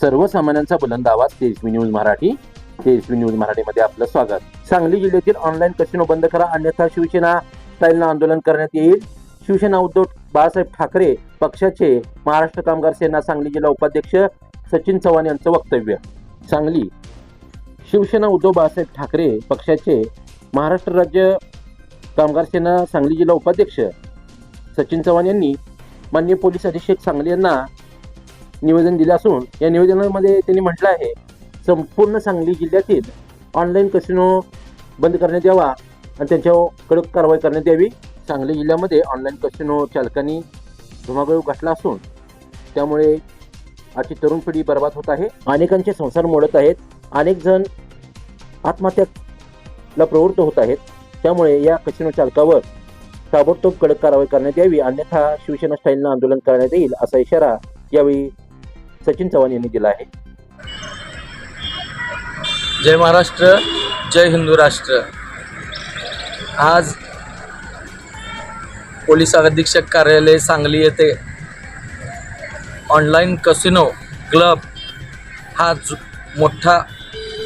सर्वसामान्यांचा बुलंद आवाज तेजस्वी न्यूज मराठी. तेजस्वी न्यूज मराठीमध्ये आपलं स्वागत. सांगली जिल्ह्यातील ऑनलाईन कसिनो बंद करा अन्यथा शिवसेना स्टाईलनं आंदोलन करण्यात येईल. शिवसेना उद्धव बाळासाहेब ठाकरे पक्षाचे महाराष्ट्र कामगार सेना सांगली जिल्हा उपाध्यक्ष सचिन चव्हाण यांचं वक्तव्य. सांगली शिवसेना उद्धव बाळासाहेब ठाकरे पक्षाचे महाराष्ट्र राज्य कामगार सेना सांगली जिल्हा उपाध्यक्ष सचिन चव्हाण यांनी माननीय पोलीस अधीक्षक सांगली यांना निवेदन दिले असून या निवेदनामध्ये त्यांनी म्हटलं आहे संपूर्ण सांगली जिल्ह्यातील ऑनलाईन कसिनो बंद करण्यात यावा आणि त्यांच्यावर कडक कारवाई करण्यात यावी. सांगली जिल्ह्यामध्ये ऑनलाईन कसिनो चालकांनी धुमाकूळ घातला असून त्यामुळे आजची तरुण पिढी बर्बाद होत आहे. अनेकांचे संसार मोडत आहेत. अनेक जण आत्महत्याला प्रवृत्त होत आहेत. त्यामुळे या कसिनो चालकावर ताबडतोब कडक कारवाई करण्यात यावी. अन्यथा शिवसेना स्टाईलनं आंदोलन करण्यात येईल असा इशारा यावेळी सचिन चव्हाण यांनी दिला आहे. जय महाराष्ट्र जय हिंदू राष्ट्र. आज पोलीस अधीक्षक कार्यालय सांगली येथे ऑनलाईन कसिनो क्लब हा जु मोठा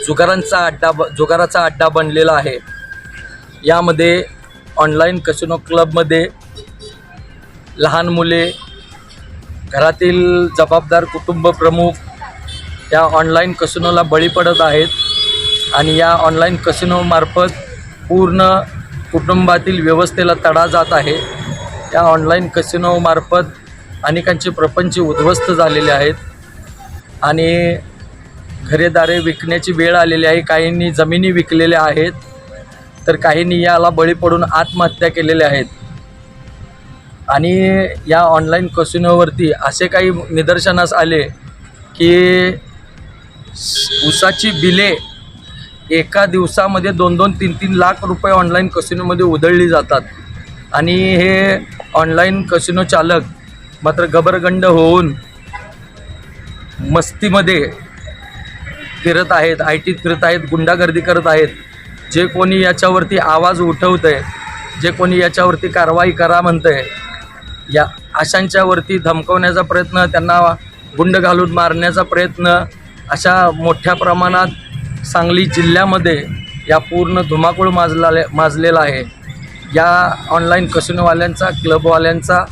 जुगारांचा अड्डा ब जुगाराचा अड्डा बनलेला आहे. यामध्ये ऑनलाईन कसिनो क्लबमध्ये लहान मुले घरातील जबाबदार कुटुंब प्रमुख या ऑनलाईन कसिनोला बळी पडत आहेत आणि या ऑनलाईन कसिनोमार्फत पूर्ण कुटुंबातील व्यवस्थेला तडा जात आहे. या ऑनलाईन कसिनोमार्फत अनेकांचे प्रपंच उद्ध्वस्त झालेले आहेत आणि घरेदारे विकण्याची वेळ आलेली आहे. काहींनी जमिनी विकलेल्या आहेत तर काहींनी याला बळी पडून आत्महत्या केलेल्या आहेत. आणि या ऑनलाईन कसिनोवरती असे काही निदर्शनास आले की उसाची बिले एका दिवसामध्ये दोन दोन तीन तीन लाख रुपये ऑनलाईन कसिनोमध्ये उधळली जातात. आणि हे ऑनलाईन कसिनो चालक मात्र गबरगंड होऊन मस्तीमध्ये फिरत आहेत आय टीत फिरत आहेत गुंडागर्दी करत आहेत. जे कोणी याच्यावरती आवाज उठवतं आहे जे कोणी याच्यावरती कारवाई करा म्हणतं आहे या अशांच्यावरती धमकवण्याचा प्रयत्न त्यांना गुंड घालून मारण्याचा प्रयत्न अशा मोठ्या प्रमाणात सांगली जिल्ह्यामध्ये या पूर्ण धुमाकूळ माजला माजलेला आहे. या ऑनलाईन कसिनोवाल्यांचा क्लबवाल्यांचा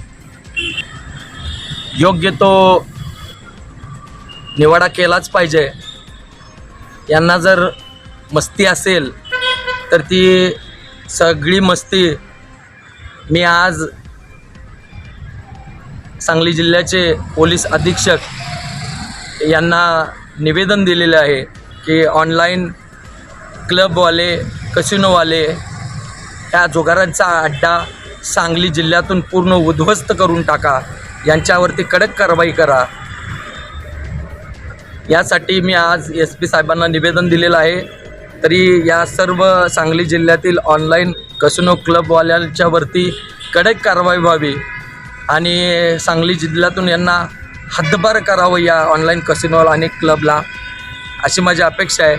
योग्य तो निवाडा केलाच पाहिजे. यांना जर मस्ती असेल तर ती सगळी मस्ती मी आज सांगली जिल्ह्याचे पोलीस अधीक्षक यांना निवेदन दिलेले आहे की ऑनलाईन क्लबवाले कसिनोवाले या जुगारांचा अड्डा सांगली जिल्ह्यातून पूर्ण उद्ध्वस्त करून टाका. यांच्यावरती कडक कारवाई करा. यासाठी मी आज एस पी साहेबांना निवेदन दिलेलं आहे. तरी या सर्व सांगली जिल्ह्यातील ऑनलाईन कसिनो क्लबवाल्यांच्यावरती कडक कारवाई व्हावी. आणि सांगली जिल्ह्यातून यांना हद्दपार करावं या ऑनलाईन कसिनोला आणि क्लबला अशी माझी अपेक्षा आहे.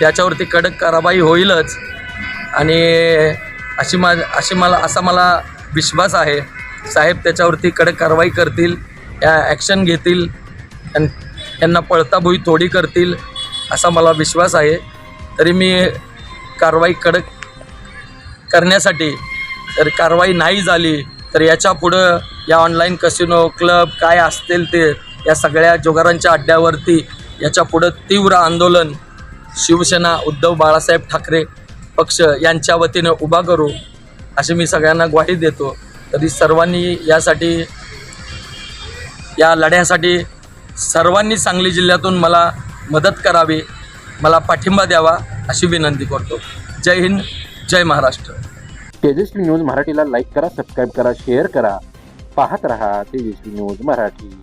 त्याच्यावरती कडक कारवाई होईलच. आणि अशी मा अशी मला असा मला विश्वास आहे. साहेब त्याच्यावरती कडक कारवाई करतील या ॲक्शन घेतील आणि त्यांना पळताभुई थोडी करतील असा मला विश्वास आहे. तरी मी कारवाई कडक करण्यासाठी तर कारवाई नाही झाली तर याच्या पुढं या ऑनलाईन कसिनो क्लब काय असतील ते या सगळ्या जोगारांच्या अड्ड्यावरती याच्या पुढं तीव्र आंदोलन शिवसेना उद्धव बाळासाहेब ठाकरे पक्ष यांच्या वतीनं उभा करू अशी मी सगळ्यांना ग्वाही देतो. तरी सर्वांनी यासाठी या लढ्यासाठी सर्वांनी सांगली जिल्ह्यातून मला मदत करावी मला पाठिंबा द्यावा अशी विनंती करतो. जय हिंद जय महाराष्ट्र. तेजस्वी न्यूज मराठीला लाईक करा सबस्क्राईब करा शेअर करा. पाहत रहा तेजस्वी न्यूज मराठी.